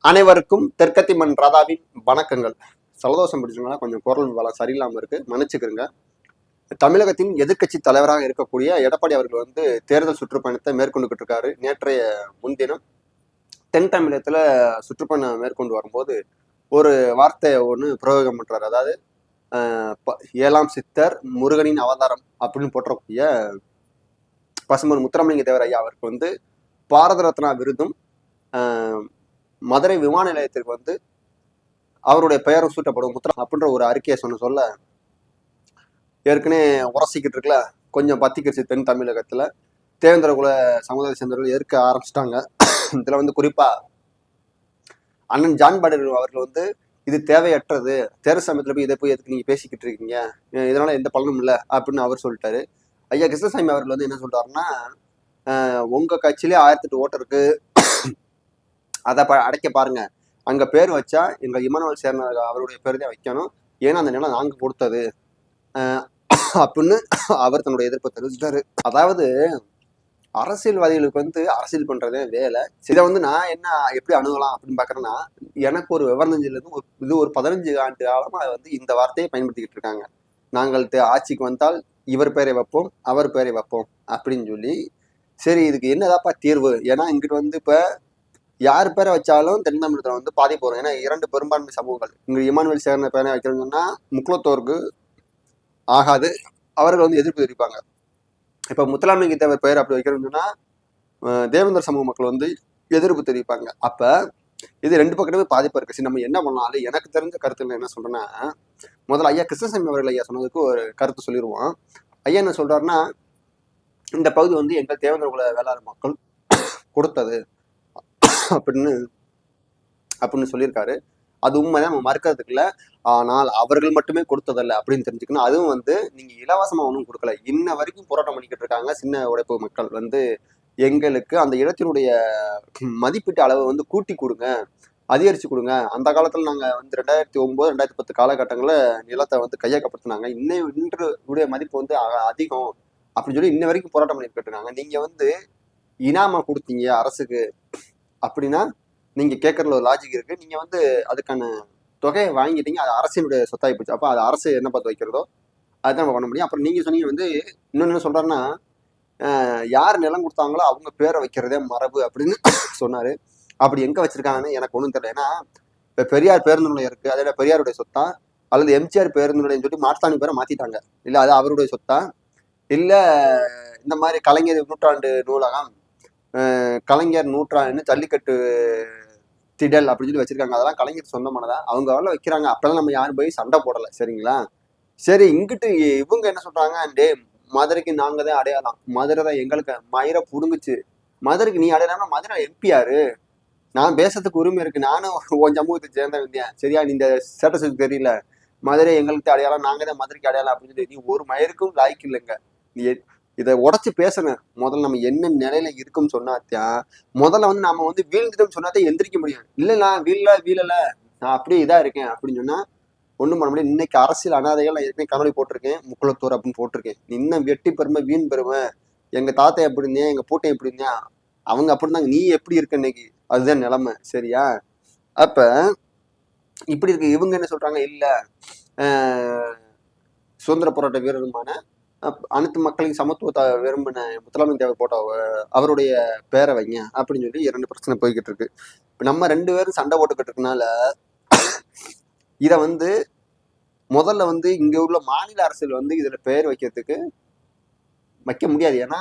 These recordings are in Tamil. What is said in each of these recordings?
அனைவருக்கும் தெற்கத்தி மண் ராதாவின் வணக்கங்கள். சலதோஷம் பிடிச்சவங்களா கொஞ்சம் குரல் வளம் சரியில்லாமல் இருக்கு. மன்னிச்சுக்கிறங்க தமிழகத்தின் எதிர்க்கட்சி தலைவராக இருக்கக்கூடிய எடப்பாடி அவர்கள் வந்து தேர்தல் சுற்றுப்பயணத்தை மேற்கொண்டுகிட்டு இருக்காரு. நேற்றைய முன்தினம் தென் தமிழகத்துல சுற்றுப்பயணம் மேற்கொண்டு வரும்போது ஒரு வார்த்தையை ஒன்று பிரயோகம் பண்றாரு. அதாவது ப- ஏழாம் சித்தர் முருகனின் அவதாரம் அப்படின்னு போற்றக்கூடிய பசுமன் முத்துராமலிங்க தேவர் ஐயா அவருக்கு வந்து பாரத ரத்னா விருதும் மதுரை விமான நிலையத்திற்கு வந்து அவருடைய பெயரும் சூட்டப்படும். முத்திரம் அப்படின்ற ஒரு அறிக்கையை சொன்ன சொல்ல ஏற்கனவே உரசிக்கிட்டு இருக்குல்ல கொஞ்சம் பத்திக்கிடுச்சு தென் தமிழகத்துல தேவேந்திர குல சமுதாய சேர்ந்தவர்கள் எதிர்க்க ஆரம்பிச்சிட்டாங்க. இதில் வந்து குறிப்பா அண்ணன் ஜான் பாடர் அவர்கள் வந்து இது தேவையற்றது தேர்தல் சமயத்தில் போய் இதை போய் எதுக்கு நீங்க பேசிக்கிட்டு இருக்கீங்க? இதனால் இதனால எந்த பலனும் இல்லை அப்படின்னு அவர் சொல்லிட்டாரு. ஐயா கிருஷ்ணசாமி அவர்கள் வந்து என்ன சொல்றாருன்னா உங்கள் உங்க கட்சியிலே ஆயிரத்தி எட்டு ஓட்டு அதை ப அடைக்க பாருங்க. அங்க பேர் வச்சா எங்க இமானுவல் சேர்ந்த அவருடைய பேர் தான் வைக்கணும். ஏன்னா அந்த நிலம் நாங்க கொடுத்தது. அப்படின்னு அவர் தன்னுடைய எதிர்ப்பை தெரிவிச்சிட்டாரு. அதாவது அரசியல்வாதிகளுக்கு வந்து அரசியல் பண்றதே வேலை. இதை வந்து நான் என்ன எப்படி அணுகலாம் அப்படின்னு பாக்குறேன்னா எனக்கு ஒரு விவரம் ஒரு இது ஒரு பதினஞ்சு ஆண்டு காலமா வந்து இந்த வார்த்தையை பயன்படுத்திக்கிட்டு இருக்காங்க. நாங்கள் ஆட்சிக்கு வந்தால் இவர் பேரை வைப்போம் அவர் பேரை வைப்போம் அப்படின்னு சொல்லி சரி இதுக்கு என்னதாப்பா தீர்வு? ஏன்னா இங்கிட்டு வந்து இப்போ யார் பேரை வச்சாலும் தென் தமிழகத்தில் வந்து பாதிப்பு வரும் ஏன்னா இரண்டு பெரும்பான்மை சமூகங்கள். இங்கே இமானுவேல் சேர்ந்த பேரை வைக்கிறோம்னா முக்குலத்தோருக்கு ஆகாது. அவர்கள் வந்து எதிர்ப்பு தெரிவிப்பாங்க. இப்போ முத்தலாமிக்கு தேவர் பெயர் அப்படி வைக்கிறோம்னா சொன்னா சமூக மக்கள் வந்து எதிர்ப்பு தெரிவிப்பாங்க. அப்போ இது ரெண்டு பக்கமே பாதிப்பு இருக்கு. சரி நம்ம என்ன பண்ணாலும்? எனக்கு தெரிஞ்ச கருத்துல என்ன சொல்றேன்னா முதல்ல ஐயா கிருஷ்ணசாமி அவர்கள் ஐயா சொன்னதுக்கு ஒரு கருத்து சொல்லிடுவோம் ஐயா என்ன சொல்றாருன்னா இந்த பகுதி வந்து எங்கள் தேவேந்திர குல வேளாண் மக்கள் கொடுத்தது. அப்படின்னு அப்படின்னு சொல்லியிருக்காரு. அது உண்மைதான் நம்ம மறுக்கிறதுக்கு இல்லை. ஆனால் அவர்கள் மட்டுமே கொடுத்ததல்ல அப்படின்னு தெரிஞ்சுக்கணும். அதுவும் வந்து நீங்க இலவசமா ஒன்றும் கொடுக்கல. இன்ன வரைக்கும் போராட்டம் பண்ணிக்கிட்டு இருக்காங்க சின்ன உழைப்பு மக்கள். வந்து எங்களுக்கு அந்த இடத்தினுடைய மதிப்பீட்டு அளவை வந்து கூட்டி கொடுங்க அதிகரிச்சு கொடுங்க. அந்த காலத்தில் நாங்கள் வந்து ரெண்டாயிரத்தி ஒம்பது ரெண்டாயிரத்தி பத்து காலகட்டங்களில் நிலத்தை வந்து கையகப்படுத்தினாங்க. இன்னை இன்று உடைய மதிப்பு வந்து அ- அதிகம். அப்படின்னு சொல்லி இன்ன வரைக்கும் போராட்டம் பண்ணிட்டு இருக்காங்க. நீங்கள் வந்து இனாமா கொடுத்தீங்க அரசுக்கு. அப்படின்னா நீங்க கேட்கறதுல ஒரு லாஜிக் இருக்கு. நீங்க வந்து அதுக்கான தொகையை வாங்கிட்டீங்க. அது அரசினுடைய சொத்தாகி போச்சு. அப்போ அது அரசு என்ன பார்த்து வைக்கிறதோ அதுதான் நம்ம பண்ண முடியும். அப்புறம் நீங்க சொன்னீங்க வந்து இன்னொன்னு என்ன சொல்றாருன்னா யார் நிலம் கொடுத்தாங்களோ அவங்க பேரை வைக்கிறதே மரபு அப்படின்னு சொன்னாரு. அப்படி எங்க வச்சிருக்காங்கன்னு எனக்கு ஒன்றும் தெரியல. ஏன்னா இப்போ பெரியார் பேருந்து நிலையம் இருக்கு. அதோட பெரியாருடைய சொத்தா? அல்லது எம்ஜிஆர் பேருந்து நிலையம் சொல்லி மாட்டாணி பேரை மாத்திட்டாங்க. இல்லை அது அவருடைய சொத்தா? இல்லை இந்த மாதிரி கலைஞர் நூற்றாண்டு நூலகம் கலைஞர் நூற்றாண்டு ஜல்லிக்கட்டு திடல் அப்படின்னு சொல்லி வச்சிருக்காங்க. அதெல்லாம் கலைஞர் சொந்தமானதா அவங்க வரல வைக்கிறாங்க. அப்பெல்லாம் நம்ம யாரும் போய் சண்டை போடலை சரிங்களா? சரி இங்கிட்டு இவங்க என்ன சொல்றாங்க? டே மதுரைக்கு நாங்க தான் அடையாளம். மதுரை தான் எங்களுக்கு மயிரை புடுங்குச்சு. மதுரைக்கு நீ அடையாளம்னா மதுரை எம்பி யாரு? நான் பேசுறதுக்கு உரிமை இருக்கு. நானும் உன் சமூகத்தை சேர்ந்த வந்தேன் சரியா? நீ இந்த ஸ்டேட்டஸுக்கு தெரியல. மதுரை எங்களுக்கு அடையாளம். நாங்க தான் மதுரைக்கு அடையாளம் அப்படின்னு சொல்லி நீ ஒரு மயிருக்கும் லாய்க்கு இல்லைங்க. நீ இதை உடச்சி பேசணும் முதல்ல நம்ம என்ன நிலையில இருக்கும்னு சொன்னாத்தான் முதல்ல வந்து நாம வந்து வீழ்ந்துட்டோம்னு சொன்னாதான் எந்திரிக்க முடியும். இல்லைண்ணா வீழல வீழல. நான் அப்படியே இதா இருக்கேன் அப்படின்னு சொன்னா ஒண்ணும் பண்ண முடியாது. இன்னைக்கு அரசியல் அனாதைகள் நான் ஏற்கனவே கனொலி போட்டிருக்கேன் முக்குளத்தூர் அப்படின்னு போட்டிருக்கேன். இன்னும் வெட்டி பெருமை வீண் பெருமை. எங்க தாத்தா எப்படி இருந்தேன் எங்க பூட்டை எப்படி இருந்தேன்? அவங்க அப்படி இருந்தாங்க நீ எப்படி இருக்க இன்னைக்கு? அதுதான் நிலைமை. சரியா? அப்ப இப்படி இருக்கு இவங்க என்ன சொல்றாங்க? இல்ல சுதந்திர போராட்ட வீரருமான அனைத்து மக்களின் சமத்துவத்தை விரும்பின முத்தலாமின் தேவர் போட்டோ அவருடைய பேரை வைங்க அப்படின்னு சொல்லி இரண்டு பிரச்சனை போய்கிட்டு இருக்கு. இப்போ நம்ம ரெண்டு பேரும் சண்டை போட்டுக்கிட்டு இருக்கனால இதை வந்து முதல்ல வந்து இங்கே உள்ள மாநில அரசியல் வந்து இதில் பெயர் வைக்கிறதுக்கு வைக்க முடியாது. ஏன்னா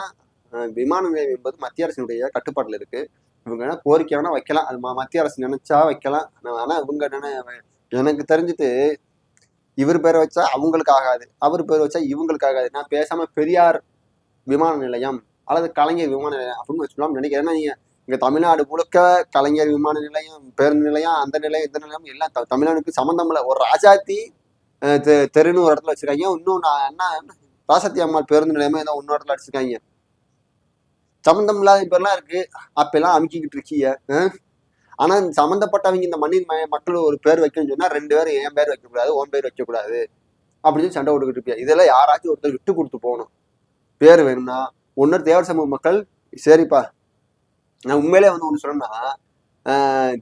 விமான நிலையம் என்பது மத்திய அரசினுடைய கட்டுப்பாட்டில் இருக்கு. இவங்க வேணால் கோரிக்கை வேணா வைக்கலாம். அது மத்திய அரசு நினைச்சா வைக்கலாம். ஆனால் இவங்க என்ன எனக்கு தெரிஞ்சுட்டு இவர் பேரை வச்சா அவங்களுக்கு ஆகாது. அவர் பேர் வச்சா இவங்களுக்கு ஆகாது. நான் பேசாம பெரியார் விமான நிலையம் அல்லது கலைஞர் விமான நிலையம் அப்படின்னு வச்சுக்கலாம் நினைக்கிறேன். ஏன்னா நீங்க இங்க தமிழ்நாடு முழுக்க கலைஞர் விமான நிலையம் பேருந்து நிலையம் அந்த நிலையம் இந்த நிலையம் எல்லாம் த- தமிழ்நாடுக்கு சம்மந்தம் இல்லை. ஒரு ராஜாத்தி தெ- தெருன்னு ஒரு இடத்துல வச்சிருக்காங்க. நான் என்ன ராசத்தி அம்மாள் பேருந்து நிலையமே ஏதோ இன்னொரு இடத்துல அடிச்சிருக்காங்க சம்மந்தம் இல்லாத பேர்லாம் இருக்கு. அப்பெல்லாம் அமுக்கிக்கிட்டு இருக்கீங்க. ஆனா இந்த சம்மந்தப்பட்டவங்க இந்த மண்ணின் மக்கள் ஒரு பேர் வைக்கணும்னு சொன்னா ரெண்டு பேரும் என் பேர் வைக்கக்கூடாது உன் பேர் வைக்கக்கூடாது அப்படின்னு சொல்லி சண்டை போட்டுக்கிட்டு இருப்பியா? இதெல்லாம் யாராச்சும் ஒருத்தர் விட்டு கொடுத்து போகணும். பேர் வேணும்னா ஒன்னொரு தேவர் சமூக மக்கள் சரிப்பா. நான் உண்மையிலே வந்து ஒன்று சொன்னா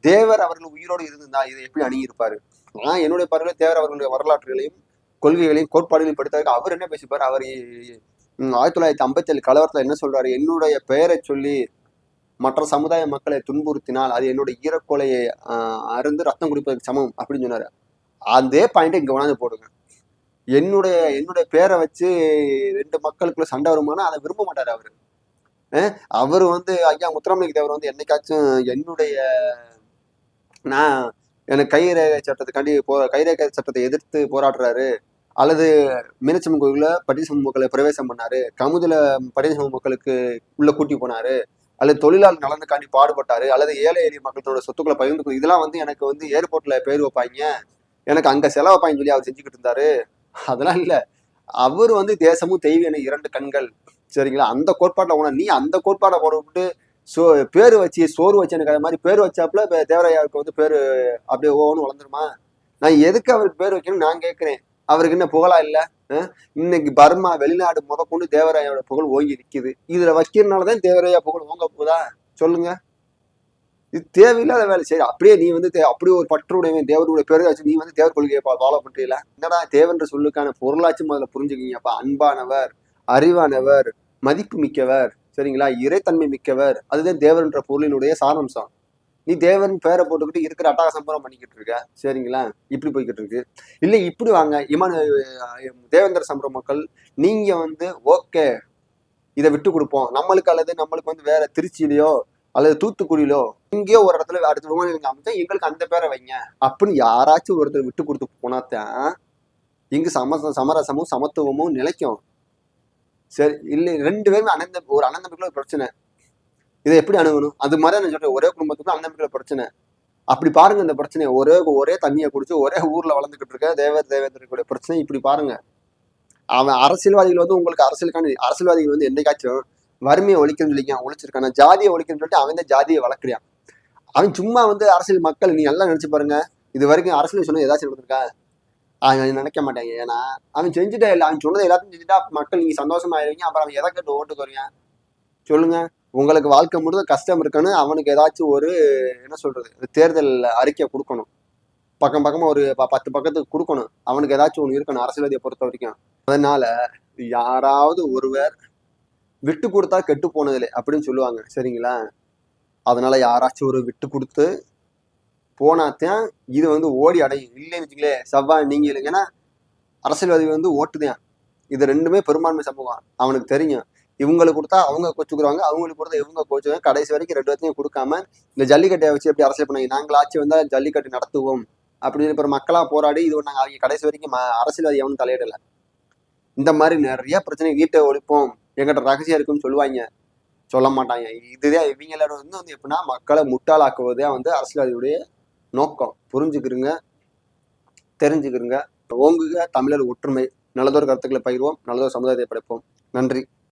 தேவர் அவர்கள் உயிரோடு இருந்திருந்தா இதை எப்படி அணுகியிருப்பாரு? நான் என்னுடைய பார்வையில் தேவர் அவர்களுடைய வரலாற்றுகளையும் கொள்கைகளையும் கோட்பாடுகளையும் படித்ததுக்கு அவர் என்ன பேசிப்பார்? அவர் ஆயிரத்தி தொள்ளாயிரத்தி ஐம்பத்தி ஏழு கலவரத்துல என்ன சொல்றாரு? என்னுடைய பெயரை சொல்லி மற்ற சமுதாய மக்களை துன்புறுத்தினால் அது என்னுடைய ஈரக்கொலையை அருந்து ரத்தம் குடிப்பதற்கு சமம் அப்படின்னு சொன்னார். அதே பாயிண்ட் இங்கே கொண்டாந்து போடுங்க. என்னுடைய என்னுடைய பேரை வச்சு ரெண்டு மக்களுக்குள்ள சண்டை வருமானா அதை விரும்ப மாட்டார் அவர். அவர் வந்து ஐயா முத்துராமலிங்க தேவர் வந்து என்னைக்காச்சும் என்னுடைய நான் எனக்கு கைரேகை சட்டத்துக்காண்டி போ கைரேகை சட்டத்தை எதிர்த்து போராடுறாரு. அல்லது மீனச்சம்மன் கோயிலில் பட்டிசம மக்களை பிரவேசம் பண்ணாரு. கமுதில பட்டிசம மக்களுக்கு உள்ள கூட்டி போனாரு. அல்லது தொழிலாளர் நலனுக்காண்டி பாடுபட்டாரு அல்லது ஏழை எளிய மக்களோட சொத்துக்களை பகிர்ந்து இதெல்லாம் வந்து எனக்கு வந்து ஏர்போர்ட்ல பேர் வைப்பாங்க. எனக்கு அங்க செலவு வைப்பாங்கன்னு சொல்லி அவர் செஞ்சுக்கிட்டு இருந்தாரு. அதெல்லாம் இல்ல. அவர் வந்து தேசமும் தெய்வம் இரண்டு கண்கள். சரிங்களா? அந்த கோட்பாட்டில் உணர் நீ அந்த கோட்பாடை போட்டு சோ பேர் வச்சு சோறு வச்சு எனக்கு அது மாதிரி பேர் வச்சாப்புல தேவராயாவுக்கு வந்து பேர் அப்படியே ஓன்னு வளர்ந்துருமா? நான் எதுக்கு அவருக்கு பேர் வைக்கணும்னு நான் கேட்கிறேன். அவருக்கு என்ன புகழா இல்ல. இன்னைக்கு பர்மா வெளிநாடு முதற்கொண்டு தேவராயாவோட புகழ் ஓங்கி நிக்குது. இதுல வைக்கிறதுனாலதான் தேவராயா புகழ் ஓங்க போதா சொல்லுங்க. இது தேவையில்லாத வேலை. சரி அப்படியே நீ வந்து தே- அப்படியே ஒரு பற்றுடையவன் தேவருடைய பேரை வச்சு நீ வந்து தேவர் கொள்கையை ஃபாலோ பண்றீல என்னடா தேவன்ற சொல்லுக்கான பொருளாச்சு முதல்ல புரிஞ்சுக்கிங்கப்பா. அன்பானவர் அறிவானவர் மதிப்பு மிக்கவர் சரிங்களா? இறைத்தன்மை மிக்கவர் அதுதான் தேவர்ன்ற பொருளினுடைய சாராம்சம். நீ தேவன் பேரை போட்டுக்கிட்டு இருக்கிற அட்டாக சம்பரம் பண்ணிக்கிட்டு இருக்க. சரிங்களா? இப்படி போய்கிட்டு இருக்கு இல்லை இப்படி வாங்க. இமான தேவேந்திர சம்பர மக்கள் நீங்க வந்து ஓகே இதை விட்டு கொடுப்போம். நம்மளுக்கு அல்லது நம்மளுக்கு வந்து வேற திருச்சியிலையோ அல்லது தூத்துக்குடியிலோ இங்கேயோ ஒரு இடத்துல அடுத்த விமான நிலையம் அமைச்சா எங்களுக்கு அந்த பேரை வைங்க. அப்படின்னு யாராச்சும் ஒருத்தர் விட்டு கொடுத்து போனாத்தான் இங்கு சம சமரசமும் சமத்துவமும் நிலைக்கும். சரி இல்லை ரெண்டு பேருமே அனந்த ஒரு அனந்தமிக்குள்ள ஒரு பிரச்சனை. இதை எப்படி அணுகணும்? அது மாதிரி நான் சொல்றேன். ஒரே குடும்பத்துக்கு மாதிரி பிரச்சனை. அப்படி பாருங்க இந்த பிரச்சனையை. ஒரே ஒரே தண்ணியை குடிச்சு ஒரே ஊர்ல வளர்ந்துகிட்டு இருக்க தேவர் தேவேந்திரக்கூடிய பிரச்சனை இப்படி பாருங்க. அவன் அரசியல்வாதிகள் வந்து உங்களுக்கு அரசியலுக்கான அரசியல்வாதிகள் வந்து என்னைக்காச்சும் வறுமையை ஒழிக்கணும்னு சொல்லிக்கான் ஒழிச்சிருக்கான்? ஜாதியை ஒழிக்கணும்னு சொல்லிட்டு அவன் தான் ஜாதியை வளர்க்குறான். அவன் சும்மா வந்து அரசியல் மக்கள் நீ எல்லாம் நினைச்சு பாருங்க. இது வரைக்கும் அரசியல் சொன்ன ஏதாச்சும் நடந்திருக்கா? அவன் நினைக்க மாட்டாங்க ஏன்னா அவன் செஞ்சுட்டா இல்லை. அவன் சொன்னதை எல்லாத்தையும் செஞ்சுட்டா மக்கள் நீங்க சந்தோஷமா ஆயிருவீங்க அப்புறம் அவன் எதை கேட்டு ஓட்டுக்கு வருவீங்க சொல்லுங்க. உங்களுக்கு வாழ்க்கை முழுதும் கஷ்டம் இருக்குன்னு அவனுக்கு ஏதாச்சும் ஒரு என்ன சொல்றது தேர்தல் அறிக்கை கொடுக்கணும். பக்கம் பக்கமா ஒரு ப- பத்து பக்கத்துக்கு கொடுக்கணும். அவனுக்கு ஏதாச்சும் ஒன்று இருக்கணும் அரசியல்வாதியை பொறுத்த வரைக்கும். அதனால யாராவது ஒருவர் விட்டு கொடுத்தா கெட்டு போனதில்லை அப்படின்னு சொல்லுவாங்க. சரிங்களா? அதனால யாராச்சும் ஒரு விட்டு கொடுத்து போனாத்தான் இது வந்து ஓடி அடையும். இல்லைன்னு வச்சுங்களே செவ்வாய் நீங்க இல்லைங்கன்னா அரசியல்வாதி வந்து ஓட்டுதான். இது ரெண்டுமே பெரும்பான்மை சமூகம். அவனுக்கு தெரியும். இவங்களுக்கு கொடுத்தா அவங்க கோச்சுக்குறாங்க அவங்களுக்கு கொடுத்தா இவங்க கோச்சுக்குவாங்க. கடைசி வரைக்கும் ரெண்டு பேர்த்தையும் கொடுக்காம இந்த ஜல்லிக்கட்டை வச்சு எப்படி அரசியல் பண்ணாங்க நாங்கள் ஆட்சி வந்தா ஜல்லிக்கட்டு நடத்துவோம். அப்படின்னு இப்போ மக்களா போராடி இது நாங்கள் அவங்க கடைசி வரைக்கும் அரசியல்வாதி எவனும் தலையிடல. இந்த மாதிரி நிறைய பிரச்சனை வீட்டை ஒழிப்போம். எங்கிட்ட ரகசியம் இருக்குன்னு சொல்லுவாங்க. சொல்ல மாட்டாங்க. இதுதான் இவங்களோட வந்து வந்து எப்படின்னா மக்களை முட்டாளாக்குவதே வந்து அரசியல்வாதியுடைய நோக்கம். புரிஞ்சுக்கிறங்க தெரிஞ்சுக்கிறங்க ஓங்குக. தமிழர் ஒற்றுமை. நல்லதொரு கருத்துக்களை பகிர்வோம். நல்லதொரு சமுதாயத்தை படைப்போம். நன்றி.